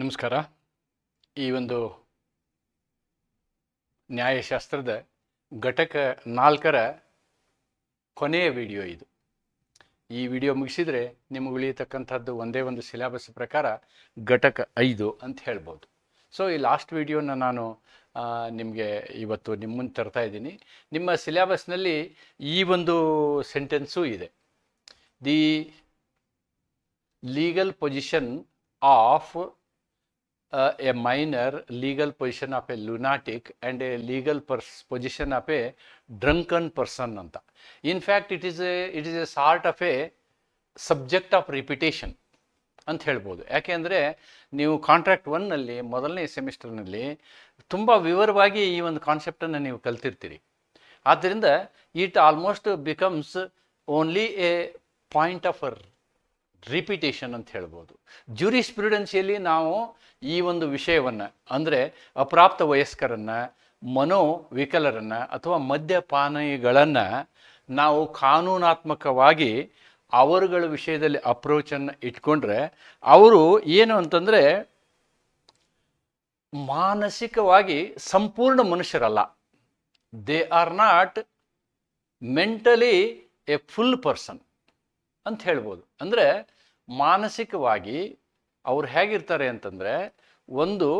ನಮಸ್ಕಾರ. ಈ ಒಂದು ನ್ಯಾಯಶಾಸ್ತ್ರದ ಘಟಕ ನಾಲ್ಕರ ಕೊನೆಯ ವಿಡಿಯೋ ಇದು. ಈ ವಿಡಿಯೋ ಮುಗಿಸಿದರೆ ನಿಮಗೆ ಉಳಿಯತಕ್ಕಂಥದ್ದು ಒಂದೇ ಒಂದು ಸಿಲೆಬಸ್ ಪ್ರಕಾರ ಘಟಕ ಐದು ಅಂತ ಹೇಳ್ಬೋದು. ಸೊ ಈ ಲಾಸ್ಟ್ ವಿಡಿಯೋನ ನಾನು ನಿಮಗೆ ಇವತ್ತು ನಿಮ್ಮ ಮುಂದೆ ತರ್ತಾ ಇದ್ದೀನಿ. ನಿಮ್ಮ ಸಿಲೆಬಸ್ನಲ್ಲಿ ಈ ಒಂದು ಸೆಂಟೆನ್ಸು ಇದೆ. The legal position of uh, a minor legal position of a lunatic and a legal position of a drunken person ಅಂತ. In fact it is a it is a sort of a subject of repetition ಅಂತ ಹೇಳ್ಬೋದು. ಯಾಕೆಂದರೆ ನೀವು contract ಒನ್ನಲ್ಲಿ ಮೊದಲನೇ ಸೆಮಿಸ್ಟರ್ನಲ್ಲಿ ತುಂಬ ವಿವರವಾಗಿ ಈ ಒಂದು ಕಾನ್ಸೆಪ್ಟನ್ನು ನೀವು ಕಲ್ತಿರ್ತೀರಿ. ಆದ್ದರಿಂದ it almost becomes only a point of repetition ಅಂತ ಹೇಳ್ಬೋದು. ಜ್ಯೂರಿಸ್ಪ್ರುಡೆನ್ಸಿಯಲ್ಲಿ ನಾವು ಈ ಒಂದು ವಿಷಯವನ್ನು, ಅಂದರೆ ಅಪ್ರಾಪ್ತ ವಯಸ್ಕರನ್ನು, ಮನೋವಿಕಲರನ್ನು ಅಥವಾ ಮದ್ಯಪಾನಗಳನ್ನು ನಾವು ಕಾನೂನಾತ್ಮಕವಾಗಿ ಅವರುಗಳ ವಿಷಯದಲ್ಲಿ ಅಪ್ರೋಚನ್ನು ಇಟ್ಕೊಂಡ್ರೆ ಅವರು ಏನು ಅಂತಂದರೆ ಮಾನಸಿಕವಾಗಿ ಸಂಪೂರ್ಣ ಮನುಷ್ಯರಲ್ಲ. They are not mentally a full person ಅಂತ ಹೇಳ್ಬೋದು. ಅಂದರೆ ಮಾನಸಿಕವಾಗಿ ಅವ್ರು ಹೇಗಿರ್ತಾರೆ ಅಂತಂದರೆ, ಒಂದು,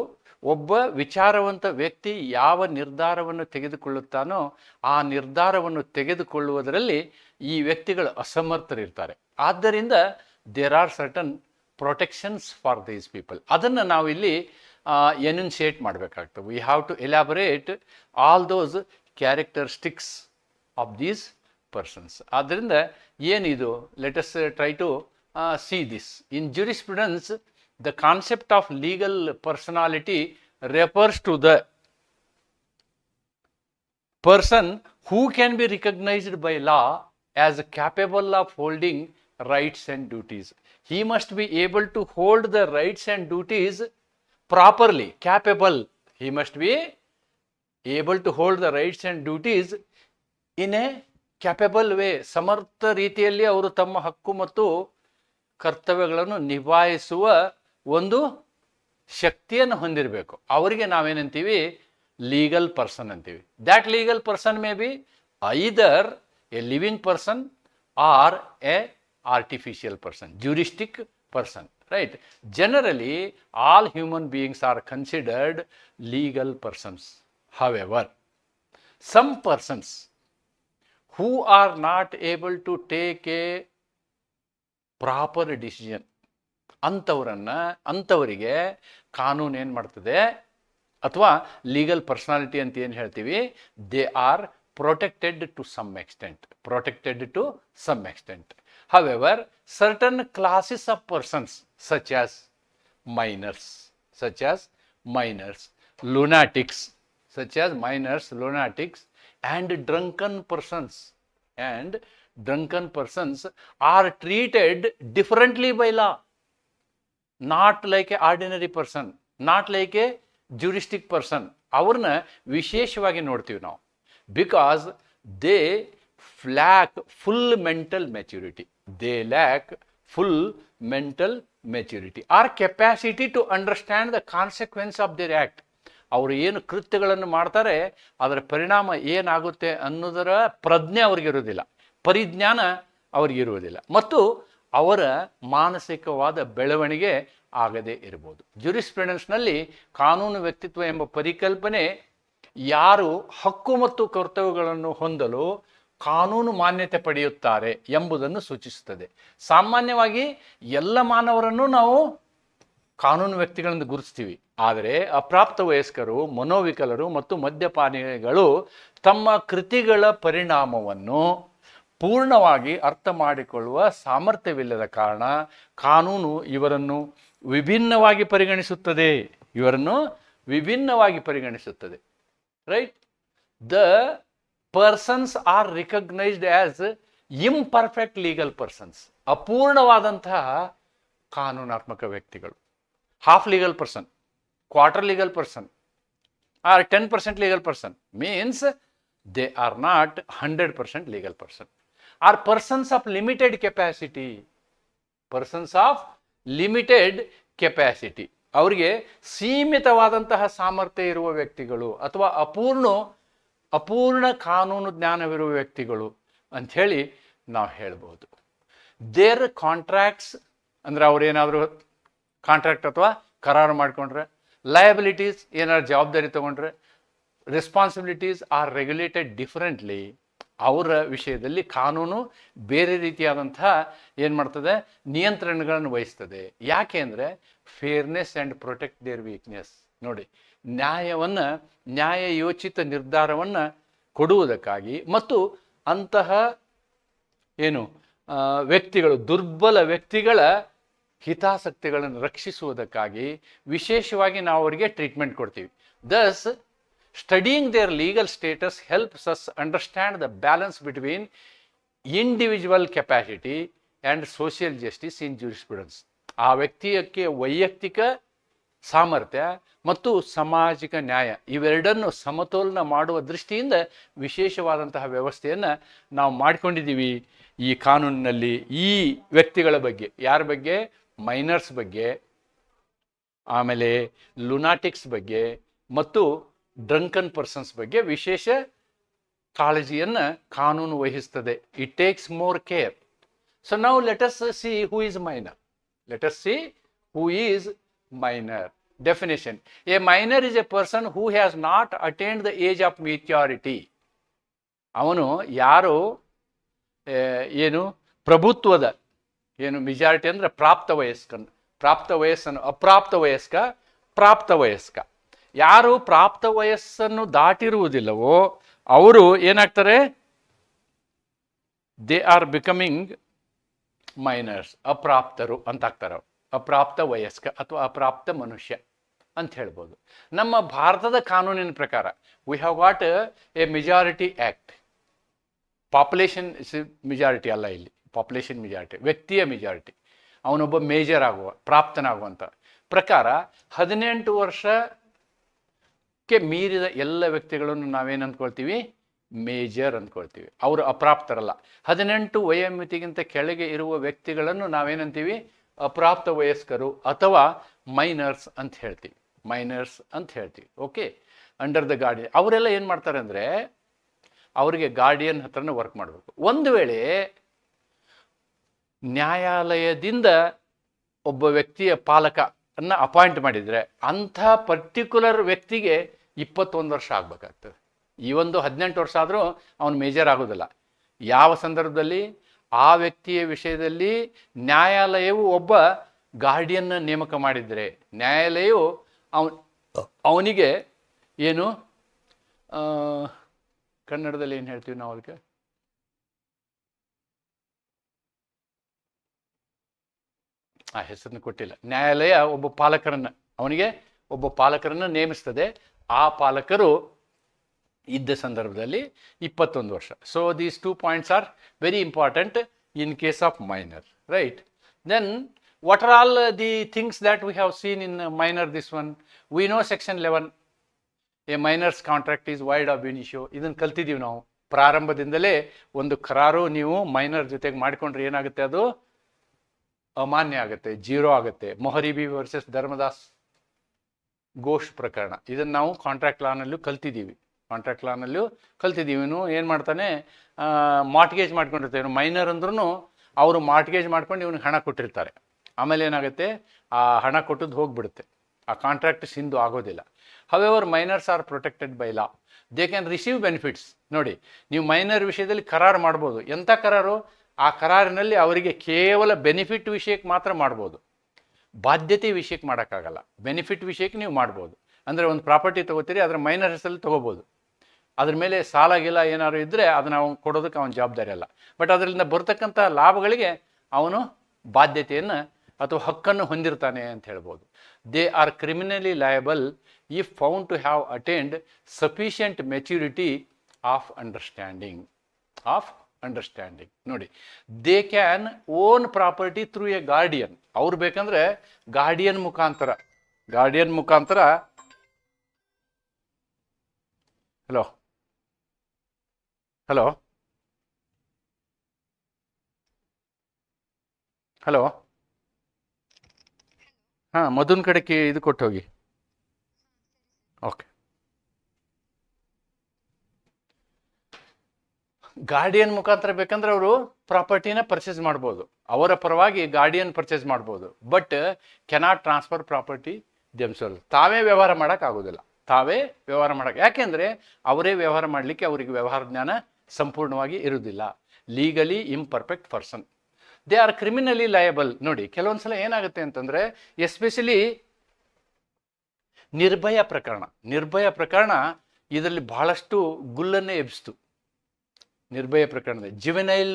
ಒಬ್ಬ ವಿಚಾರವಂತ ವ್ಯಕ್ತಿ ಯಾವ ನಿರ್ಧಾರವನ್ನು ತೆಗೆದುಕೊಳ್ಳುತ್ತಾನೋ ಆ ನಿರ್ಧಾರವನ್ನು ತೆಗೆದುಕೊಳ್ಳುವುದರಲ್ಲಿ ಈ ವ್ಯಕ್ತಿಗಳು ಅಸಮರ್ಥರಿರ್ತಾರೆ. ಆದ್ದರಿಂದ there are certain protections for these people ಅದನ್ನು ನಾವಿಲ್ಲಿ ಇಲ್ಲಿ ಎನ್ಯುನ್ಸಿಯೇಟ್ ಮಾಡಬೇಕಾಗ್ತದೆ. We have to elaborate all those characteristics of these persons ಆದ್ದರಿಂದ ಏನಿದು? Let us try to see this. In jurisprudence, the concept of legal personality refers to the person who can be recognized by law as capable of holding rights and duties. He must be able to hold the rights and duties properly, capable. He must be able to hold the rights and duties in a capable way ಸಮರ್ಥ ರೀತಿಯಲ್ಲಿ ಅವರು ತಮ್ಮ ಹಕ್ಕು ಮತ್ತು ಕರ್ತವ್ಯಗಳನ್ನು ನಿಭಾಯಿಸುವ ಒಂದು ಶಕ್ತಿಯನ್ನು ಹೊಂದಿರಬೇಕು. ಅವರಿಗೆ ನಾವೇನಂತೀವಿ? ಲೀಗಲ್ ಪರ್ಸನ್ ಅಂತೀವಿ. That legal person may be either a living person or a artificial person juristic person right generally all human beings are considered legal persons however some persons who are not able to take a proper decision ಅಂಥವರನ್ನು ಅಂಥವರಿಗೆ ಕಾನೂನು ಏನು ಮಾಡ್ತದೆ? ಅಥವಾ legal personality ಅಂತ ಏನು ಹೇಳ್ತೀವಿ? They are protected to some extent. Protected to some extent. However certain classes of persons such as minors such as minors lunatics such as minors lunatics and drunken persons And drunken persons are treated differently by law. Not like a ordinary person, not like a juristic person. ಅವ್ರನ್ನ ವಿಶೇಷವಾಗಿ ನೋಡ್ತೀವಿ ನಾವು. Because they flack full mental maturity they lack full mental maturity or capacity to understand the consequence of their act ಅವರು ಏನು ಕೃತ್ಯಗಳನ್ನು ಮಾಡ್ತಾರೆ ಅದರ ಪರಿಣಾಮ ಏನಾಗುತ್ತೆ ಅನ್ನೋದರ ಪ್ರಜ್ಞೆ ಅವ್ರಿಗಿರೋದಿಲ್ಲ ಪರಿಜ್ಞಾನ ಅವರಿಗಿರುವುದಿಲ್ಲ ಮತ್ತು ಅವರ ಮಾನಸಿಕವಾದ ಬೆಳವಣಿಗೆ ಆಗದೇ ಇರ್ಬೋದು ಜುರಿಸ್ಪ್ರುಡೆನ್ಸ್ನಲ್ಲಿ ಕಾನೂನು ವ್ಯಕ್ತಿತ್ವ ಎಂಬ ಪರಿಕಲ್ಪನೆ ಯಾರು ಹಕ್ಕು ಮತ್ತು ಕರ್ತವ್ಯಗಳನ್ನು ಹೊಂದಲು ಕಾನೂನು ಮಾನ್ಯತೆ ಪಡೆಯುತ್ತಾರೆ ಎಂಬುದನ್ನು ಸೂಚಿಸುತ್ತದೆ. ಸಾಮಾನ್ಯವಾಗಿ ಎಲ್ಲ ಮಾನವರನ್ನು ನಾವು ಕಾನೂನು ವ್ಯಕ್ತಿಗಳಿಂದ ಗುರುತಿಸ್ತೀವಿ. ಆದರೆ ಅಪ್ರಾಪ್ತ ವಯಸ್ಕರು, ಮನೋವಿಕಲರು ಮತ್ತು ಮದ್ಯಪಾನಿಗಳು ತಮ್ಮ ಕೃತಿಗಳ ಪರಿಣಾಮವನ್ನು ಪೂರ್ಣವಾಗಿ ಅರ್ಥ ಮಾಡಿಕೊಳ್ಳುವ ಸಾಮರ್ಥ್ಯವಿಲ್ಲದ ಕಾರಣ ಕಾನೂನು ಇವರನ್ನು ವಿಭಿನ್ನವಾಗಿ ಪರಿಗಣಿಸುತ್ತದೆ. ಇವರನ್ನು ವಿಭಿನ್ನವಾಗಿ ಪರಿಗಣಿಸುತ್ತದೆ. Right the persons are recognised as imperfect legal persons ಅಪೂರ್ಣವಾದಂತಹ ಕಾನೂನಾತ್ಮಕ ವ್ಯಕ್ತಿಗಳು. Half legal person, quarter legal person, or 10% legal person. Means they are not 100% legal person. Are persons of limited capacity, persons of limited capacity ಅವರಿಗೆ ಸೀಮಿತವಾದಂತಹ ಸಾಮರ್ಥ್ಯ ಇರುವ ವ್ಯಕ್ತಿಗಳು ಅಥವಾ ಅಪೂರ್ಣ ಅಪೂರ್ಣ ಕಾನೂನು ಜ್ಞಾನವಿರುವ ವ್ಯಕ್ತಿಗಳು ಅಂಥೇಳಿ ನಾವು ಹೇಳ್ಬೋದು. ದೇರ್ ಕಾಂಟ್ರಾಕ್ಟ್ಸ್ ಅಂದ್ರೆ ಅವ್ರೇನಾದರೂ ಕಾಂಟ್ರಾಕ್ಟ್ ಅಥವಾ ಕರಾರು ಮಾಡಿಕೊಂಡ್ರೆ ಲಯಬಿಲಿಟೀಸ್ ಏನಾದ್ರು ಜವಾಬ್ದಾರಿ ತಗೊಂಡ್ರೆ ರೆಸ್ಪಾನ್ಸಿಬಿಲಿಟೀಸ್ ಆರ್ ರೆಗ್ಯುಲೇಟೆಡ್ ಡಿಫರೆಂಟ್ಲಿ ಅವರ ವಿಷಯದಲ್ಲಿ ಕಾನೂನು ಬೇರೆ ರೀತಿಯಾದಂತಹ ಏನು ಮಾಡ್ತದೆ, ನಿಯಂತ್ರಣಗಳನ್ನು ವಹಿಸ್ತದೆ. ಯಾಕೆ ಅಂದರೆ fairness and protect their weakness ನೋಡಿ, ನ್ಯಾಯವನ್ನು, ನ್ಯಾಯಯೋಚಿತ ನಿರ್ಧಾರವನ್ನು ಕೊಡುವುದಕ್ಕಾಗಿ ಮತ್ತು ಅಂತಹ ಏನು ವ್ಯಕ್ತಿಗಳು, ದುರ್ಬಲ ವ್ಯಕ್ತಿಗಳ ಹಿತಾಸಕ್ತಿಗಳನ್ನು ರಕ್ಷಿಸುವುದಕ್ಕಾಗಿ ವಿಶೇಷವಾಗಿ ನಾವು ಅವರಿಗೆ ಟ್ರೀಟ್ಮೆಂಟ್ ಕೊಡ್ತೀವಿ. Thus studying their legal status helps us understand the balance between individual capacity and social justice in jurisprudence ಆ ವ್ಯಕ್ತಿಯಕ್ಕೆ ವೈಯಕ್ತಿಕ ಸಾಮರ್ಥ್ಯ ಮತ್ತು ಸಾಮಾಜಿಕ ನ್ಯಾಯ ಇವೆರಡನ್ನು ಸಮತೋಲನ ಮಾಡುವ ದೃಷ್ಟಿಯಿಂದ ವಿಶೇಷವಾದಂತಹ ವ್ಯವಸ್ಥೆಯನ್ನು ನಾವು ಮಾಡಿಕೊಂಡಿದ್ದೀವಿ. ಈ ಕಾನೂನಿನಲ್ಲಿ ಈ ವ್ಯಕ್ತಿಗಳ ಬಗ್ಗೆ, ಯಾರ ಬಗ್ಗೆ? ಮೈನರ್ಸ್ ಬಗ್ಗೆ, ಆಮೇಲೆ ಲುನಾಟಿಕ್ಸ್ ಬಗ್ಗೆ ಮತ್ತು ಡ್ರಂಕನ್ ಪರ್ಸನ್ಸ್ ಬಗ್ಗೆ ವಿಶೇಷ ಕಾಳಜಿಯನ್ನು ಕಾನೂನು ವಹಿಸ್ತದೆ. It takes more care so ನಾವು let us see who is minor let us see who is minor definition a minor is a person who has not attend the age of maturity ಅವನು ಯಾರು? ಏನು? ಪ್ರಭುತ್ವದ, ಏನು? Majority ಅಂದ್ರೆ ಪ್ರಾಪ್ತ ವಯಸ್ಕನ್, ಪ್ರಾಪ್ತ ವಯಸ್ಸನ್ನು, ಅಪ್ರಾಪ್ತ ವಯಸ್ಕ, ಪ್ರಾಪ್ತ ವಯಸ್ಕ. ಯಾರು ಪ್ರಾಪ್ತ ವಯಸ್ಸನ್ನು ದಾಟಿರುವುದಿಲ್ಲವೋ ಅವರು ಏನಾಗ್ತಾರೆ? ದೇ ಆರ್ ಬಿಕಮಿಂಗ್ ಮೈನರ್ಸ್ ಅಪ್ರಾಪ್ತರು ಅಂತ ಆಗ್ತಾರೆ. ಅಪ್ರಾಪ್ತ ವಯಸ್ಕ ಅಥವಾ ಅಪ್ರಾಪ್ತ ಮನುಷ್ಯ ಅಂತ ಹೇಳ್ಬೋದು. ನಮ್ಮ ಭಾರತದ ಕಾನೂನಿನ ಪ್ರಕಾರ we have what a majority act population majority ಅಲ್ಲ ಇಲ್ಲಿ. ಪಾಪ್ಯುಲೇಷನ್ ಮೆಜಾರಿಟಿ ವ್ಯಕ್ತಿಯ ಮೆಜಾರಿಟಿ ಅವನೊಬ್ಬ ಮೇಜರ್ ಆಗುವ ಪ್ರಾಪ್ತನಾಗುವಂಥ ಪ್ರಕಾರ, ಹದಿನೆಂಟು ವರ್ಷಕ್ಕೆ ಮೀರಿದ ಎಲ್ಲ ವ್ಯಕ್ತಿಗಳನ್ನು ನಾವೇನು ಅಂದ್ಕೊಳ್ತೀವಿ? ಮೇಜರ್ ಅಂದ್ಕೊಳ್ತೀವಿ. ಅವರು ಅಪ್ರಾಪ್ತರಲ್ಲ. ಹದಿನೆಂಟು ವಯೋಮಿತಿಗಿಂತ ಕೆಳಗೆ ಇರುವ ವ್ಯಕ್ತಿಗಳನ್ನು ನಾವೇನಂತೀವಿ ಅಪ್ರಾಪ್ತ ವಯಸ್ಕರು ಅಥವಾ ಮೈನರ್ಸ್ ಅಂತ ಹೇಳ್ತೀವಿ. ಮೈನರ್ಸ್ ಅಂತ ಹೇಳ್ತೀವಿ. ಓಕೆ? Under the guardian. ಅವರೆಲ್ಲ ಏನು ಮಾಡ್ತಾರೆ ಅಂದರೆ ಅವರಿಗೆ ಗಾರ್ಡಿಯನ್ ಹತ್ರನೇ ವರ್ಕ್ ಮಾಡಬೇಕು. ಒಂದು ವೇಳೆ ನ್ಯಾಯಾಲಯದಿಂದ ಒಬ್ಬ ವ್ಯಕ್ತಿಯ ಪಾಲಕ ಅನ್ನ ಅಪಾಯಿಂಟ್ ಮಾಡಿದರೆ ಅಂಥ ಪರ್ಟಿಕ್ಯುಲರ್ ವ್ಯಕ್ತಿಗೆ ಇಪ್ಪತ್ತೊಂದು ವರ್ಷ ಆಗಬೇಕಾಗ್ತದೆ. ಈ ಒಂದು ಹದಿನೆಂಟು ವರ್ಷ ಆದರೂ ಅವನು ಮೇಜರ್ ಆಗೋದಿಲ್ಲ. ಯಾವ ಸಂದರ್ಭದಲ್ಲಿ? ಆ ವ್ಯಕ್ತಿಯ ವಿಷಯದಲ್ಲಿ ನ್ಯಾಯಾಲಯವು ಒಬ್ಬ ಗಾರ್ಡಿಯನ್ನ ನೇಮಕ ಮಾಡಿದರೆ, ನ್ಯಾಯಾಲಯವು ಅವನ್ ಅವನಿಗೆ ಏನು? ಕನ್ನಡದಲ್ಲಿ ಏನು ಹೇಳ್ತೀವಿ ನಾವು ಅದಕ್ಕೆ? ಆ, ಹೆಸರನ್ನು ಕೊಟ್ಟಿಲ್ಲ. ನ್ಯಾಯಾಲಯ ಒಬ್ಬ ಪಾಲಕರನ್ನು, ಅವನಿಗೆ ಒಬ್ಬ ಪಾಲಕರನ್ನು ನೇಮಿಸ್ತದೆ. ಆ ಪಾಲಕರು ಇದ್ದ ಸಂದರ್ಭದಲ್ಲಿ ಇಪ್ಪತ್ತೊಂದು ವರ್ಷ. So these two points are very important in case of minor right then what are all the things that we have seen in minor this one we know section eleven a minors contract is void ab initio. ಇದನ್ನು ಕಲ್ತಿದ್ದೀವಿ ನಾವು. ಪ್ರಾರಂಭದಿಂದಲೇ ಒಂದು ಕರಾರು ನೀವು minor ಜೊತೆಗೆ ಮಾಡಿಕೊಂಡ್ರೆ ಏನಾಗುತ್ತೆ ಅದು? ಅಮಾನ್ಯ ಆಗುತ್ತೆ, ಜೀರೋ ಆಗುತ್ತೆ. ಮೊಹರಿಬಿ ವರ್ಸಸ್ ಧರ್ಮದಾಸ್ ಘೋಷ್ ಪ್ರಕರಣ. ಇದನ್ನು ನಾವು ಕಾಂಟ್ರಾಕ್ಟ್ ಲಾನಲ್ಲೂ ಕಲ್ತಿದ್ದೀವಿ. ಕಾಂಟ್ರಾಕ್ಟ್ ಲಾನಲ್ಲೂ ಕಲ್ತಿದ್ದೀವಿ. ಇವನು ಏನು ಮಾಡ್ತಾನೆ? ಮಾರ್ಟ್ಗೇಜ್ ಮಾಡ್ಕೊಂಡಿರ್ತಾರೆ ಇವನು ಮೈನರ್ ಅಂದ್ರೂ ಅವರು ಮಾರ್ಟ್ಗೇಜ್ ಮಾಡ್ಕೊಂಡು ಇವನಿಗೆ ಹಣ ಕೊಟ್ಟಿರ್ತಾರೆ. ಆಮೇಲೆ ಏನಾಗುತ್ತೆ? ಆ ಹಣ ಕೊಟ್ಟದ್ದು ಹೋಗ್ಬಿಡುತ್ತೆ. ಆ ಕಾಂಟ್ರಾಕ್ಟ್ ಸಿಂಧು ಆಗೋದಿಲ್ಲ. However minors are protected by law they can receive benefits ನೋಡಿ, ನೀವು ಮೈನರ್ ವಿಷಯದಲ್ಲಿ ಕರಾರು ಮಾಡ್ಬೋದು. ಎಂಥ ಕರಾರು? ಆ ಕರಾರಿನಲ್ಲಿ ಅವರಿಗೆ ಕೇವಲ ಬೆನಿಫಿಟ್ ವಿಷಯಕ್ಕೆ ಮಾತ್ರ ಮಾಡ್ಬೋದು. ಬಾಧ್ಯತೆ ವಿಷಯಕ್ಕೆ ಮಾಡೋಕ್ಕಾಗಲ್ಲ. ಬೆನಿಫಿಟ್ ವಿಷಯಕ್ಕೆ ನೀವು ಮಾಡ್ಬೋದು. ಅಂದರೆ ಒಂದು ಪ್ರಾಪರ್ಟಿ ತೊಗೋತೀರಿ, ಅದರ ಮೈನರ್ ಹೆಸರಲ್ಲಿ ತೊಗೋಬೋದು. ಅದ್ರ ಮೇಲೆ ಸಾಲ ಗಿಲ್ಲ ಏನಾದ್ರು ಇದ್ದರೆ ಅದನ್ನು ಅವನು ಕೊಡೋದಕ್ಕೆ ಅವನ ಜವಾಬ್ದಾರಿ ಅಲ್ಲ. ಬಟ್ ಅದರಿಂದ ಬರ್ತಕ್ಕಂಥ ಲಾಭಗಳಿಗೆ ಅವನು ಬಾಧ್ಯತೆಯನ್ನು ಅಥವಾ ಹಕ್ಕನ್ನು ಹೊಂದಿರ್ತಾನೆ ಅಂತ ಹೇಳ್ಬೋದು. They are criminally liable if found to have attend sufficient maturity of understanding of understanding ನೋಡಿ they can own property through a guardian ಅವ್ರು ಬೇಕಂದ್ರೆ ಗಾರ್ಡಿಯನ್ ಮುಖಾಂತರ. ಗಾರ್ಡಿಯನ್ ಮುಖಾಂತರ. ಹಲೋ ಹಲೋ ಹಲೋ ಹಾಂ, ಮಧುನ್ ಕಡೆಗೆ ಇದು ಕೊಟ್ಟು ಹೋಗಿ. ಓಕೆ ಗಾರ್ಡಿಯನ್ ಮುಖಾಂತರ ಬೇಕಂದ್ರೆ ಅವರು ಪ್ರಾಪರ್ಟಿನ ಪರ್ಚೇಸ್ ಮಾಡ್ಬೋದು. ಅವರ ಪರವಾಗಿ ಗಾರ್ಡಿಯನ್ ಪರ್ಚೇಸ್ ಮಾಡ್ಬೋದು. But cannot transfer property themselves ತಾವೇ ವ್ಯವಹಾರ ಮಾಡೋಕ್ಕಾಗೋದಿಲ್ಲ ತಾವೇ ವ್ಯವಹಾರ ಮಾಡೋಕೆ. ಯಾಕೆಂದ್ರೆ ಅವರೇ ವ್ಯವಹಾರ ಮಾಡಲಿಕ್ಕೆ ಅವರಿಗೆ ವ್ಯವಹಾರ ಜ್ಞಾನ ಸಂಪೂರ್ಣವಾಗಿ ಇರುವುದಿಲ್ಲ legally imperfect person they are criminally liable ನೋಡಿ ಕೆಲವೊಂದು ಸಲ ಏನಾಗುತ್ತೆ ಅಂತಂದ್ರೆ ಎಸ್ಪೆಷಲಿ ನಿರ್ಭಯ ಪ್ರಕರಣ. ನಿರ್ಭಯ ಪ್ರಕರಣ ಇದರಲ್ಲಿ ಬಹಳಷ್ಟು ಗುಲ್ಲನ್ನೇ ಎಬ್ಬಿಸ್ತು. ನಿರ್ಭಯ ಪ್ರಕರಣದ ಜುವೆನೈಲ್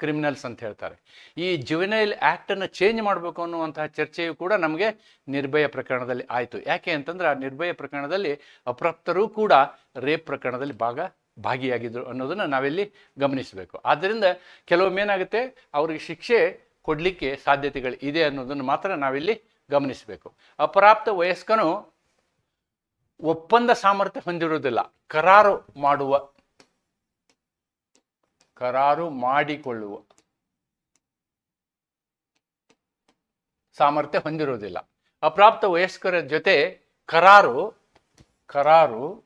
ಕ್ರಿಮಿನಲ್ಸ್ ಅಂತ ಹೇಳ್ತಾರೆ. ಈ ಜುವೆನೈಲ್ ಆ್ಯಕ್ಟನ್ನು ಚೇಂಜ್ ಮಾಡಬೇಕು ಅನ್ನುವಂತಹ ಚರ್ಚೆಯು ಕೂಡ ನಮಗೆ ನಿರ್ಭಯ ಪ್ರಕರಣದಲ್ಲಿ ಆಯಿತು. ಯಾಕೆ ಅಂತಂದ್ರೆ ಆ ನಿರ್ಭಯ ಪ್ರಕರಣದಲ್ಲಿ ಅಪ್ರಾಪ್ತರೂ ಕೂಡ ರೇಪ್ ಪ್ರಕರಣದಲ್ಲಿ ಭಾಗ, ಭಾಗಿಯಾಗಿದ್ರು ಅನ್ನೋದನ್ನು ನಾವಿಲ್ಲಿ ಗಮನಿಸಬೇಕು. ಆದ್ದರಿಂದ ಕೆಲವೊಮ್ಮೆ ಏನಾಗುತ್ತೆ, ಅವ್ರಿಗೆ ಶಿಕ್ಷೆ ಕೊಡಲಿಕ್ಕೆ ಸಾಧ್ಯತೆಗಳು ಇದೆ ಅನ್ನೋದನ್ನು ಮಾತ್ರ ನಾವಿಲ್ಲಿ ಗಮನಿಸಬೇಕು. ಅಪ್ರಾಪ್ತ ವಯಸ್ಕನು ಒಪ್ಪಂದ ಸಾಮರ್ಥ್ಯ ಹೊಂದಿರುವುದಿಲ್ಲ. ಕರಾರು ಮಾಡುವ ಕರಾರು ಮಾಡಿಕೊಳ್ಳುವ ಸಾಮರ್ಥ್ಯ ಹೊಂದಿರುವುದಿಲ್ಲ. ಅಪ್ರಾಪ್ತ ವಯಸ್ಕರ ಜೊತೆ ಕರಾರು ಕರಾರು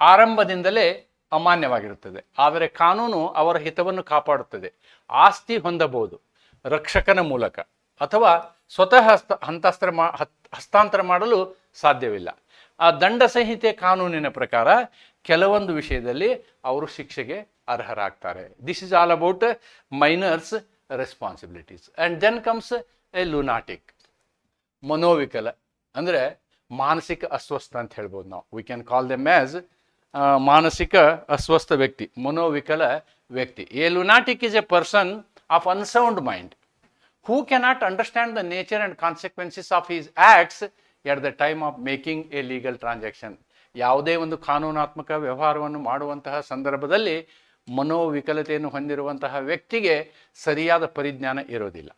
ಆರಂಭದಿಂದಲೇ ಅಮಾನ್ಯವಾಗಿರುತ್ತದೆ. ಆದರೆ ಕಾನೂನು ಅವರ ಹಿತವನ್ನು ಕಾಪಾಡುತ್ತದೆ. ಆಸ್ತಿ ಹೊಂದಬಹುದು, ರಕ್ಷಕನ ಮೂಲಕ, ಅಥವಾ ಸ್ವತಃ ಹಸ್ತ, ಹಂತಾಸ್ತ್ರ ಮಾ ಹಸ್ತಾಂತರ ಮಾಡಲು ಸಾಧ್ಯವಿಲ್ಲ. ಆ ದಂಡ ಸಂಹಿತೆ ಕಾನೂನಿನ ಪ್ರಕಾರ ಕೆಲವೊಂದು ವಿಷಯದಲ್ಲಿ ಅವರು ಶಿಕ್ಷೆಗೆ ಅರ್ಹರಾಗ್ತಾರೆ. This is all about minors responsibilities and then comes a lunatic ಮನೋವಿಕಲ ಅಂದರೆ ಮಾನಸಿಕ ಅಸ್ವಸ್ಥ ಅಂತ ಹೇಳ್ಬೋದು ನಾವು. We can call them as ಮಾನಸಿಕ ಅಸ್ವಸ್ಥ ವ್ಯಕ್ತಿ ಮನೋವಿಕಲ ವ್ಯಕ್ತಿ. A lunatic is a person of unsound mind who cannot understand the nature and consequences of his acts at the time of making a legal transaction ಯಾವುದೇ ಒಂದು ಕಾನೂನಾತ್ಮಕ ವ್ಯವಹಾರವನ್ನು ಮಾಡುವಂತಹ ಸಂದರ್ಭದಲ್ಲಿ ಮನೋವಿಕಲತೆಯನ್ನು ಹೊಂದಿರುವಂತಹ ವ್ಯಕ್ತಿಗೆ ಸರಿಯಾದ ಪರಿಜ್ಞಾನ ಇರೋದಿಲ್ಲ.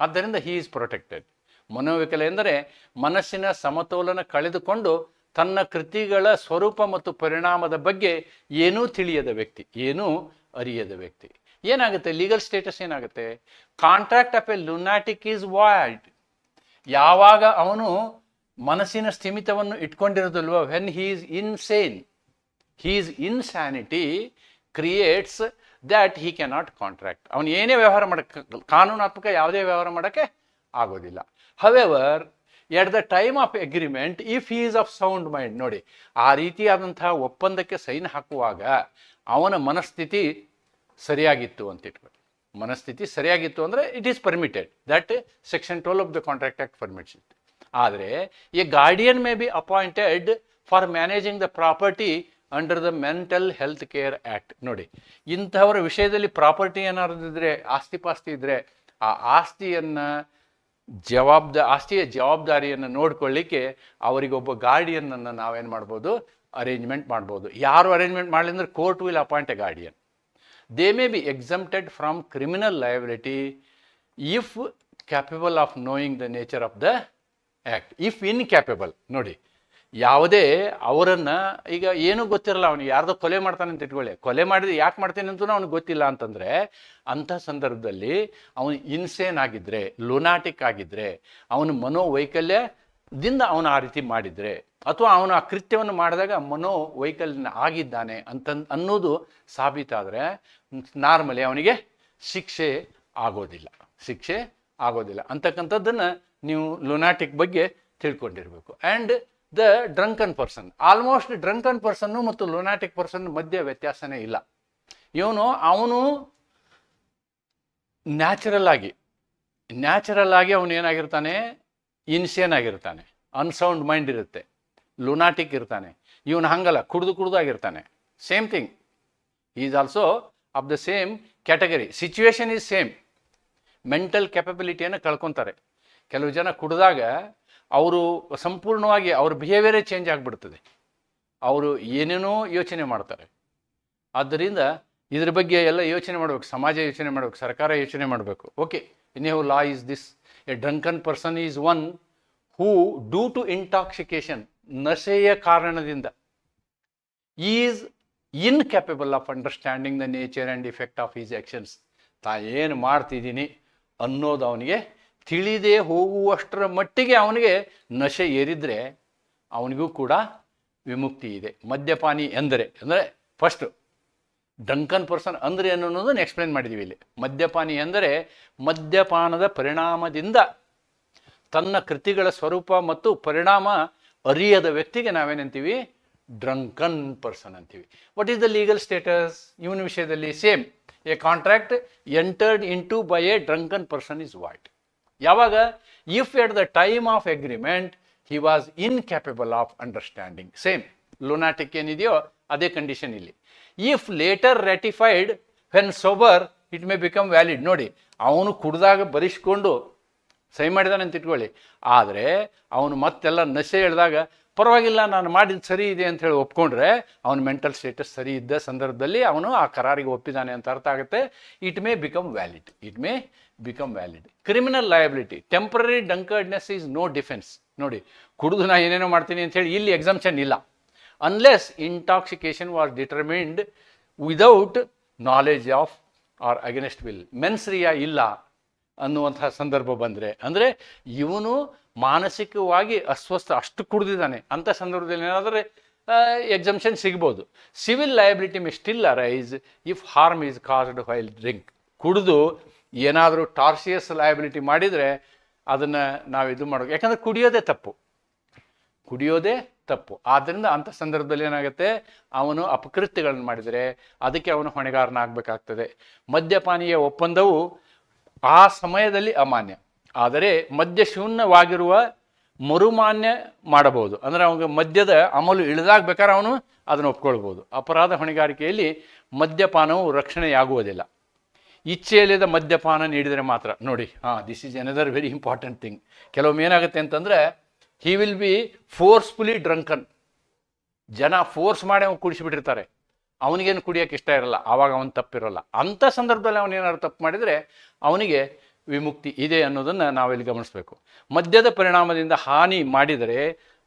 ಆದ್ದರಿಂದ ಹೀ ಈಸ್ ಪ್ರೊಟೆಕ್ಟೆಡ್ ಮನೋವಿಕಲ ಎಂದರೆ ಮನಸ್ಸಿನ ಸಮತೋಲನ ಕಳೆದುಕೊಂಡು ತನ್ನ ಕೃತಿಗಳ ಸ್ವರೂಪ ಮತ್ತು ಪರಿಣಾಮದ ಬಗ್ಗೆ ಏನೂ ತಿಳಿಯದ ವ್ಯಕ್ತಿ, ಏನೂ ಅರಿಯದ ವ್ಯಕ್ತಿ. ಏನಾಗುತ್ತೆ? ಲೀಗಲ್ ಸ್ಟೇಟಸ್ ಏನಾಗುತ್ತೆ? Contract of a lunatic is void ಯಾವಾಗ ಅವನು ಮನಸ್ಸಿನ ಸ್ಥಿಮಿತವನ್ನು ಇಟ್ಕೊಂಡಿರೋದಲ್ವ when he is insane his insanity creates that he cannot contract ಅವನು ಏನೇ ವ್ಯವಹಾರ ಮಾಡೋಕ್ಕೆ ಕಾನೂನಾತ್ಮಕ ಯಾವುದೇ ವ್ಯವಹಾರ ಮಾಡೋಕ್ಕೆ ಆಗೋದಿಲ್ಲ. However at the time of agreement if is of sound mind ನೋಡಿ, ಆ ರೀತಿಯಾದಂತಹ ಒಪ್ಪಂದಕ್ಕೆ ಸೈನ್ ಹಾಕುವಾಗ ಅವನ ಮನಸ್ಥಿತಿ ಸರಿಯಾಗಿತ್ತು ಅಂತ ಇಟ್ಕೊಳ್ಳಿ ಮನಸ್ಥಿತಿ ಸರಿಯಾಗಿತ್ತು ಅಂದರೆ it is permitted that section twelve of the contract act permits it ಆದರೆ, a guardian may be appointed for managing the property under the mental health care act ನೋಡಿ, ಇಂಥವರ ವಿಷಯದಲ್ಲಿ ಪ್ರಾಪರ್ಟಿ ಏನಾದ್ರು ಆಸ್ತಿ ಪಾಸ್ತಿ ಇದ್ದರೆ ಆ ಆಸ್ತಿಯನ್ನು ಜವಾಬ್ದ, ಆಸ್ತಿಯ ಜವಾಬ್ದಾರಿಯನ್ನು ನೋಡ್ಕೊಳ್ಳಿಕ್ಕೆ ಅವರಿಗೊಬ್ಬ ಗಾರ್ಡಿಯನ್ನನ್ನು ನಾವೇನು ಮಾಡ್ಬೋದು? ಅರೇಂಜ್ಮೆಂಟ್ ಮಾಡ್ಬೋದು. ಯಾರು ಅರೇಂಜ್ಮೆಂಟ್ ಮಾಡಲಿ ಅಂದ್ರೆ court will appoint a guardian they may be exempted from criminal liability if capable of knowing the nature of the act if incapable ನೋಡಿ. ಯಾವುದೇ ಅವರನ್ನು, ಈಗ ಏನೂ ಗೊತ್ತಿರಲ್ಲ ಅವನಿಗೆ. ಯಾರ್ದೋ ಕೊಲೆ ಮಾಡ್ತಾನೆ ಅಂತ ಇಟ್ಕೊಳ್ಳಿ. ಕೊಲೆ ಮಾಡಿದ್ರೆ ಯಾಕೆ ಮಾಡ್ತಾನೆ ಅಂತೂ ಅವ್ನಿಗೆ ಗೊತ್ತಿಲ್ಲ ಅಂತಂದರೆ, ಅಂಥ ಸಂದರ್ಭದಲ್ಲಿ ಅವನು ಇನ್ಸೇನ್ ಆಗಿದ್ದರೆ ಲುನಾಟಿಕ್ ಆಗಿದ್ದರೆ ಅವನ ಮನೋವೈಕಲ್ಯದಿಂದ ಅವನು ಆ ರೀತಿ ಮಾಡಿದರೆ, ಅಥವಾ ಅವನು ಆ ಕೃತ್ಯವನ್ನು ಮಾಡಿದಾಗ ಮನೋವೈಕಲ್ಯ ಆಗಿದ್ದಾನೆ ಅಂತ ಅನ್ನೋದು ಸಾಬೀತಾದರೆ, ನಾರ್ಮಲಿ ಅವನಿಗೆ ಶಿಕ್ಷೆ ಆಗೋದಿಲ್ಲ. ಶಿಕ್ಷೆ ಆಗೋದಿಲ್ಲ. ಅಂತಕ್ಕಂಥದ್ದನ್ನು ನೀವು ಲುನಾಟಿಕ್ ಬಗ್ಗೆ ತಿಳ್ಕೊಂಡಿರಬೇಕು. And the drunken person almost drunken ಪರ್ಸನ್ನು ಮತ್ತು ಲುನಾಟಿಕ್ ಪರ್ಸನ್ ಮಧ್ಯೆ ವ್ಯತ್ಯಾಸನೇ ಇಲ್ಲ. ಇವನು, ಅವನು ನ್ಯಾಚುರಲ್ ಆಗಿ ನ್ಯಾಚುರಲ್ ಆಗಿ ಅವನು ಏನಾಗಿರ್ತಾನೆ? ಇನ್ಸೇನ್ ಆಗಿರ್ತಾನೆ. ಅನ್ಸೌಂಡ್ ಮೈಂಡ್ ಇರುತ್ತೆ. ಲುನಾಟಿಕ್ ಇರ್ತಾನೆ. ಇವನು ಹಂಗಲ್ಲ, ಕುಡ್ದು ಆಗಿರ್ತಾನೆ. Same thing is also of the same category situation is same mental ಕೆಪಬಿಲಿಟಿಯನ್ನು ಕಳ್ಕೊತಾರೆ. ಕೆಲವು ಜನ ಕುಡಿದಾಗ ಅವರು ಸಂಪೂರ್ಣವಾಗಿ ಅವ್ರ ಬಿಹೇವಿಯರೇ ಚೇಂಜ್ ಆಗಿಬಿಡ್ತದೆ. ಅವರು ಏನೇನೋ ಯೋಚನೆ ಮಾಡ್ತಾರೆ. ಆದ್ದರಿಂದ ಇದ್ರ ಬಗ್ಗೆ ಎಲ್ಲ ಯೋಚನೆ ಮಾಡಬೇಕು, ಸಮಾಜ ಯೋಚನೆ ಮಾಡಬೇಕು, ಸರ್ಕಾರ ಯೋಚನೆ ಮಾಡಬೇಕು. Okay in how law is this a drunken person is one who due to intoxication ನಶೆಯ ಕಾರಣದಿಂದ is incapable of understanding the nature and effect of his actions ತಾ ಏನು ಮಾಡ್ತಿದ್ದೀನಿ ಅನ್ನೋದು ಅವನಿಗೆ ತಿಳಿದೇ ಹೋಗುವಷ್ಟರ ಮಟ್ಟಿಗೆ ಅವನಿಗೆ ನಶೆ ಏರಿದರೆ ಅವನಿಗೂ ಕೂಡ ವಿಮುಕ್ತಿ ಇದೆ. ಮದ್ಯಪಾನಿ ಎಂದರೆ, ಅಂದರೆ ಫಸ್ಟು ಡಂಕನ್ ಪರ್ಸನ್ ಅಂದರೆ ಏನು ಅನ್ನೋದನ್ನು ಎಕ್ಸ್ಪ್ಲೇನ್ ಮಾಡಿದ್ದೀವಿ ಇಲ್ಲಿ. ಮದ್ಯಪಾನಿ ಎಂದರೆ ಮದ್ಯಪಾನದ ಪರಿಣಾಮದಿಂದ ತನ್ನ ಕೃತಿಗಳ ಸ್ವರೂಪ ಮತ್ತು ಪರಿಣಾಮ ಅರಿಯದ ವ್ಯಕ್ತಿಗೆ ನಾವೇನಂತೀವಿ? ಡ್ರಂಕನ್ ಪರ್ಸನ್ ಅಂತೀವಿ. What is the legal status ಇವನ ವಿಷಯದಲ್ಲಿ same a contract entered into by a drunken person is void ಯಾವಾಗ? If at the time of agreement he was incapable of understanding same lunatic ಏನಿದೆಯೋ, ಅದೇ condition ಇಲ್ಲಿ. If later ratified when sober it may become valid ನೋಡಿ, ಅವನು ಕುಡ್ದಾಗ ಬರಿಸ್ಕೊಂಡು ಸಹಿ ಮಾಡಿದಾನೆ ಅಂತ ಇಟ್ಕೊಳ್ಳಿ. ಆದರೆ, ಅವನು ಮತ್ತೆಲ್ಲ ನಶೆ ಹೇಳಿದಾಗ, ಪರವಾಗಿಲ್ಲ, ನಾನು ಮಾಡಿದ್ದು ಸರಿ ಇದೆ ಅಂತ ಹೇಳಿ ಒಪ್ಕೊಂಡ್ರೆ, ಅವನ ಮೆಂಟಲ್ ಸ್ಟೇಟಸ್ ಸರಿ ಇದ್ದ ಸಂದರ್ಭದಲ್ಲಿ ಅವನು ಆ ಕರಾರಿಗೆ ಒಪ್ಪಿದ್ದಾನೆ ಅಂತ ಅರ್ಥ ಆಗುತ್ತೆ. It may become valid it may become valid criminal liability temporary drunkenness is no defence ನೋಡಿ, ಕುಡಿದು ನಾ ಏನೇನೋ ಮಾಡ್ತೀನಿ ಅಂತ ಹೇಳಿ ಇಲ್ಲಿ ಎಕ್ಸಾಮ್ಷನ್ ಇಲ್ಲ. Unless intoxication was determined without knowledge of or against will mens rea ಇಲ್ಲ ಅನ್ನುವಂತಹ ಸಂದರ್ಭ ಬಂದರೆ, ಅಂದರೆ ಇವನು ಮಾನಸಿಕವಾಗಿ ಅಸ್ವಸ್ಥ, ಅಷ್ಟು ಕುಡಿದಿದ್ದಾನೆ. ಅಂಥ ಸಂದರ್ಭದಲ್ಲಿ ಏನಾದರೆ ಎಕ್ಸಮ್ಷನ್ ಸಿಗ್ಬೋದು. Civil liability may still arise if harm is caused while drink ಕುಡಿದು ಏನಾದರೂ ಟಾರ್ಸಿಯಸ್ ಲಯಬಿಲಿಟಿ ಮಾಡಿದರೆ ಅದನ್ನು ನಾವು ಇದು ಮಾಡಬೇಕು. ಯಾಕಂದರೆ ಕುಡಿಯೋದೇ ತಪ್ಪು. ಕುಡಿಯೋದೇ ತಪ್ಪು. ಆದ್ದರಿಂದ ಅಂಥ ಸಂದರ್ಭದಲ್ಲಿ ಏನಾಗುತ್ತೆ? ಅವನು ಅಪಕೃತ್ಯಗಳನ್ನು ಮಾಡಿದರೆ ಅದಕ್ಕೆ ಅವನು ಹೊಣೆಗಾರನಾಗಬೇಕಾಗ್ತದೆ. ಮದ್ಯಪಾನೀಯ ಒಪ್ಪಂದವು ಆ ಸಮಯದಲ್ಲಿ ಅಮಾನ್ಯ. ಆದರೆ ಮದ್ಯ ಶೂನ್ಯವಾಗಿರುವ ಮರುಮಾನ್ಯ ಮಾಡಬಹುದು. ಅಂದರೆ ಅವನಿಗೆ ಮದ್ಯದ ಅಮಲು ಇಳಿದಾಗ ಬೇಕಾದ್ರೆ ಅವನು ಅದನ್ನು ಒಪ್ಕೊಳ್ಬೋದು ಅಪರಾಧ ಹೊಣೆಗಾರಿಕೆಯಲ್ಲಿ ಮದ್ಯಪಾನವು ರಕ್ಷಣೆಯಾಗುವುದಿಲ್ಲ. ಇಚ್ಛೆಯಲ್ಲಿದ ಮದ್ಯಪಾನ ನೀಡಿದರೆ ಮಾತ್ರ. ನೋಡಿ ಹಾಂ this is another very important thing ಕೆಲವೊಮ್ಮೆ ಏನಾಗುತ್ತೆ ಅಂತಂದರೆ he will be forcefully drunken ಜನ ಫೋರ್ಸ್ ಮಾಡಿ ಅವ್ನು ಕುಡಿಸಿಬಿಟ್ಟಿರ್ತಾರೆ ಅವನಿಗೇನು ಕುಡಿಯೋಕೆ ಇಷ್ಟ ಇರಲ್ಲ, ಆವಾಗ ಅವನು ತಪ್ಪಿರೋಲ್ಲ. ಅಂಥ ಸಂದರ್ಭದಲ್ಲಿ ಅವನೇನಾದ್ರು ತಪ್ಪು ಮಾಡಿದರೆ, ಅವನಿಗೆ ವಿಮುಕ್ತಿ ಇದೆ ಅನ್ನೋದನ್ನು ನಾವಿಲ್ಲಿ ಗಮನಿಸಬೇಕು. ಮದ್ಯದ ಪರಿಣಾಮದಿಂದ ಹಾನಿ ಮಾಡಿದರೆ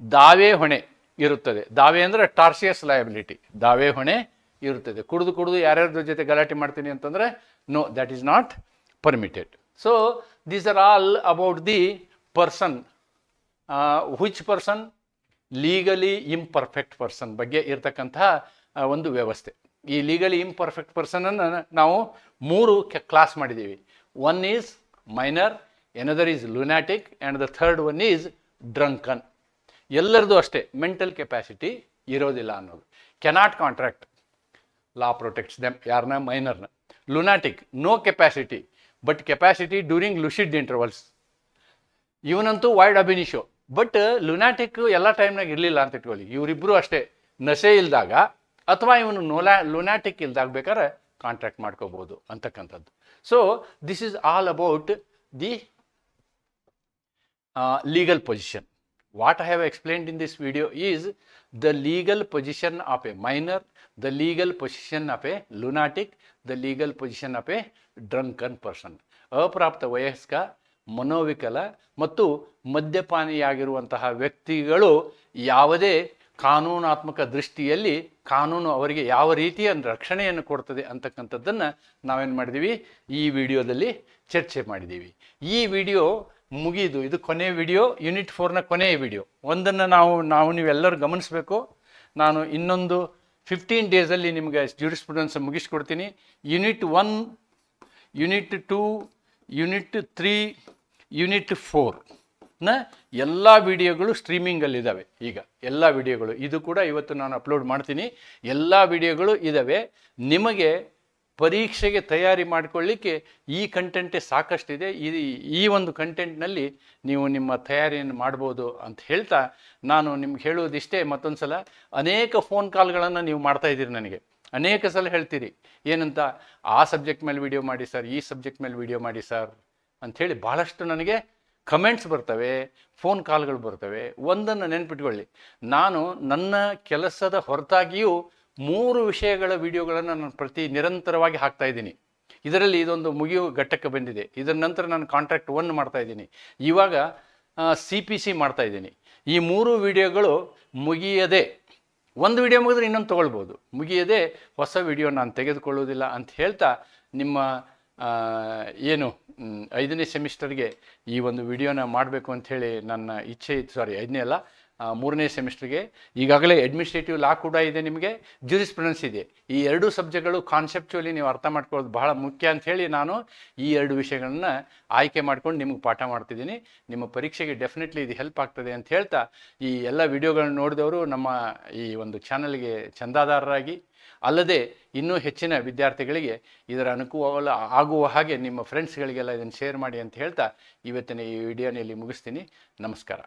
ದಾವೆ ಹೊಣೆ ಇರುತ್ತದೆ. ದಾವೆ ಅಂದರೆ ಟಾರ್ಸಿಯಸ್ ಲಯಬಿಲಿಟಿ. ದಾವೆ ಹೊಣೆ ಇರುತ್ತದೆ. ಕುಡಿದು ಕುಡಿದು ಯಾರ್ಯಾರ ಜೊತೆ ಗಲಾಟೆ ಮಾಡ್ತೀನಿ ಅಂತಂದರೆ no that is not permitted so these are all about the person ಹುಚ್ person legally imperfect person ಬಗ್ಗೆ ಇರತಕ್ಕಂತಹ ಒಂದು ವ್ಯವಸ್ಥೆ. ಈ ಲೀಗಲಿ ಇಂಪರ್ಫೆಕ್ಟ್ ಪರ್ಸನನ್ನು ನಾವು ಮೂರು ಕ್ಲಾಸ್ ಮಾಡಿದ್ದೀವಿ. One is minor another is lunatic and the third one is drunken ಎಲ್ಲರದು ಅಷ್ಟೇ ಮೆಂಟಲ್ ಕೆಪ್ಯಾಸಿಟಿ ಇರೋದಿಲ್ಲ ಅನ್ನೋದು. Cannot contract law protects them ಯಾರನ್ನ ಮೈನರ್ನ lunatic no capacity but capacity during lucid intervals ಇವನಂತೂ wide ಅಭಿನಿಶೋ but lunatic ಎಲ್ಲ ಟೈಮ್ನಾಗ ಇರಲಿಲ್ಲ ಅಂತ ಇಟ್ಕೊಳ್ಳಿ ಇವರಿಬ್ಬರು ಅಷ್ಟೇ ನಶೆ ಇಲ್ದಾಗ ಅಥವಾ ಇವನು ನೋಲಾ ಲುನಾಟಿಕ್ ಇಲ್ದಾಗ ಬೇಕಾದ್ರೆ ಕಾಂಟ್ರಾಕ್ಟ್ ಮಾಡ್ಕೋಬೋದು ಅಂತಕ್ಕಂಥದ್ದು. So this is all about the legal position what I have explained in this video is the legal position of a minor, the legal position of a lunatic, the legal position of a drunken person. ಅಪ್ರಾಪ್ತ ವಯಸ್ಕ ಮನೋವಿಕಲ ಮತ್ತು ಮದ್ಯಪಾನಿಯಾಗಿರುವಂತಹ ವ್ಯಕ್ತಿಗಳು ಯಾವುದೇ ಕಾನೂನಾತ್ಮಕ ದೃಷ್ಟಿಯಲ್ಲಿ ಕಾನೂನು ಅವರಿಗೆ ಯಾವ ರೀತಿಯ ರಕ್ಷಣೆಯನ್ನು ಕೊಡ್ತದೆ ಅಂತಕ್ಕಂಥದ್ದನ್ನು ನಾವೇನು ಮಾಡಿದ್ದೀವಿ ಈ ವಿಡಿಯೋದಲ್ಲಿ ಚರ್ಚೆ ಮಾಡಿದ್ದೀವಿ ಈ ವಿಡಿಯೋ ಮುಗಿದು ಇದು ಕೊನೆ ವಿಡಿಯೋ ಯೂನಿಟ್ ಫೋರ್ನ ಕೊನೆಯ ವಿಡಿಯೋ. ಒಂದನ್ನು ನಾವು ನಾವು ನೀವೆಲ್ಲರೂ ಗಮನಿಸಬೇಕು. ನಾನು ಇನ್ನೊಂದು ಫಿಫ್ಟೀನ್ ಡೇಸಲ್ಲಿ ನಿಮಗೆ jurisprudence ಮುಗಿಸ್ಕೊಡ್ತೀನಿ. Unit one unit two unit three unit ಫೋರ್ನ ಎಲ್ಲ ವಿಡಿಯೋಗಳು ಸ್ಟ್ರೀಮಿಂಗಲ್ಲಿದ್ದಾವೆ ಈಗ ಎಲ್ಲ ವಿಡಿಯೋಗಳು. ಇದು ಕೂಡ ಇವತ್ತು ನಾನು ಅಪ್ಲೋಡ್ ಮಾಡ್ತೀನಿ. ಎಲ್ಲ ವಿಡಿಯೋಗಳು ಇದ್ದಾವೆ ನಿಮಗೆ ಪರೀಕ್ಷೆಗೆ ತಯಾರಿ ಮಾಡಿಕೊಳ್ಳಿಕ್ಕೆ ಈ ಕಂಟೆಂಟೇ ಸಾಕಷ್ಟಿದೆ. ಈ ಈ ಒಂದು ಕಂಟೆಂಟ್ನಲ್ಲಿ ನೀವು ನಿಮ್ಮ ತಯಾರಿಯನ್ನು ಮಾಡ್ಬೋದು ಅಂತ ಹೇಳ್ತಾ ನಾನು ನಿಮ್ಗೆ ಹೇಳುವುದಿಷ್ಟೇ ಮತ್ತೊಂದು ಸಲ ಅನೇಕ ಫೋನ್ ಕಾಲ್ಗಳನ್ನು ನೀವು ಮಾಡ್ತಾ ಇದ್ದೀರಿ ನನಗೆ. ಅನೇಕ ಸಲ ಹೇಳ್ತೀರಿ, ಏನಂತ? ಆ ಸಬ್ಜೆಕ್ಟ್ ಮೇಲೆ ವಿಡಿಯೋ ಮಾಡಿ ಸರ್ ಈ ಸಬ್ಜೆಕ್ಟ್ ಮೇಲೆ ವಿಡಿಯೋ ಮಾಡಿ ಸರ್ ಅಂಥೇಳಿ ಭಾಳಷ್ಟು ನನಗೆ ಕಮೆಂಟ್ಸ್ ಬರ್ತವೆ ಫೋನ್ ಕಾಲ್ಗಳು ಬರ್ತವೆ. ಒಂದನ್ನು ನೆನ್ಪಿಟ್ಕೊಳ್ಳಿ. ನಾನು ನನ್ನ ಕೆಲಸದ ಹೊರತಾಗಿಯೂ ಮೂರು ವಿಷಯಗಳ ವಿಡಿಯೋಗಳನ್ನು ನಾನು ಪ್ರತಿ ನಿರಂತರವಾಗಿ ಹಾಕ್ತಾ ಇದ್ದೀನಿ. ಇದರಲ್ಲಿ ಇದೊಂದು ಮುಗಿಯುವ ಘಟ್ಟಕ್ಕೆ ಬಂದಿದೆ. ಇದರ ನಂತರ ನಾನು ಕಾಂಟ್ರಾಕ್ಟ್ ಒನ್ ಮಾಡ್ತಾ ಇದ್ದೀನಿ. ಇವಾಗ ಸಿ ಪಿ ಸಿ ಮಾಡ್ತಾ ಇದ್ದೀನಿ. ಈ ಮೂರು ವಿಡಿಯೋಗಳು ಮುಗಿಯದೆ, ಒಂದು ವಿಡಿಯೋ ಮುಗಿದ್ರೆ ಇನ್ನೊಂದು ತೊಗೊಳ್ಬೋದು. ಮುಗಿಯದೆ ಹೊಸ ವಿಡಿಯೋ ನಾನು ತೆಗೆದುಕೊಳ್ಳುವುದಿಲ್ಲ ಅಂತ ಹೇಳ್ತಾ ನಿಮ್ಮ ಏನು ಐದನೇ ಸೆಮಿಸ್ಟರ್ಗೆ ಈ ಒಂದು ವಿಡಿಯೋನ ಮಾಡಬೇಕು ಅಂಥೇಳಿ ನನ್ನ ಇಚ್ಛೆ ಇತ್ತು. ಸಾರಿ ಐದನೇ ಅಲ್ಲ ಮೂರನೇ ಸೆಮಿಸ್ಟರ್ಗೆ ಈಗಾಗಲೇ ಅಡ್ಮಿನಿಸ್ಟ್ರೇಟಿವ್ ಲಾ ಕೂಡ ಇದೆ ನಿಮಗೆ ಜೂರಿಸ್ಪ್ರುಡೆನ್ಸ್ ಇದೆ. ಈ ಎರಡು ಸಬ್ಜೆಕ್ಟ್ಗಳು ಕಾನ್ಸೆಪ್ಚುಲಿ ನೀವು ಅರ್ಥ ಮಾಡ್ಕೊಳ್ಳೋದು ಬಹಳ ಮುಖ್ಯ ಅಂಥೇಳಿ ನಾನು ಈ ಎರಡು ವಿಷಯಗಳನ್ನು ಆಯ್ಕೆ ಮಾಡ್ಕೊಂಡು ನಿಮಗೆ ಪಾಠ ಮಾಡ್ತಿದ್ದೀನಿ. ನಿಮ್ಮ ಪರೀಕ್ಷೆಗೆ ಡೆಫಿನೆಟ್ಲಿ ಇದು ಹೆಲ್ಪ್ ಆಗ್ತದೆ ಅಂತ ಹೇಳ್ತಾ ಈ ಎಲ್ಲ ವಿಡಿಯೋಗಳನ್ನ ನೋಡಿದವರು ನಮ್ಮ ಈ ಒಂದು ಚಾನಲ್ಗೆ ಚಂದಾದಾರರಾಗಿ, ಅಲ್ಲದೆ ಇನ್ನೂ ಹೆಚ್ಚಿನ ವಿದ್ಯಾರ್ಥಿಗಳಿಗೆ ಇದರ ಅನುಕೂಲ ಆಗುವ ಹಾಗೆ ನಿಮ್ಮ ಫ್ರೆಂಡ್ಸ್ಗಳಿಗೆಲ್ಲ ಇದನ್ನು ಶೇರ್ ಮಾಡಿ ಅಂತ ಹೇಳ್ತಾ ಇವತ್ತಿನ ಈ ವಿಡಿಯೋನಲ್ಲಿ ಮುಗಿಸ್ತೀನಿ. ನಮಸ್ಕಾರ.